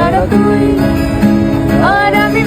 আর তুই আর আমি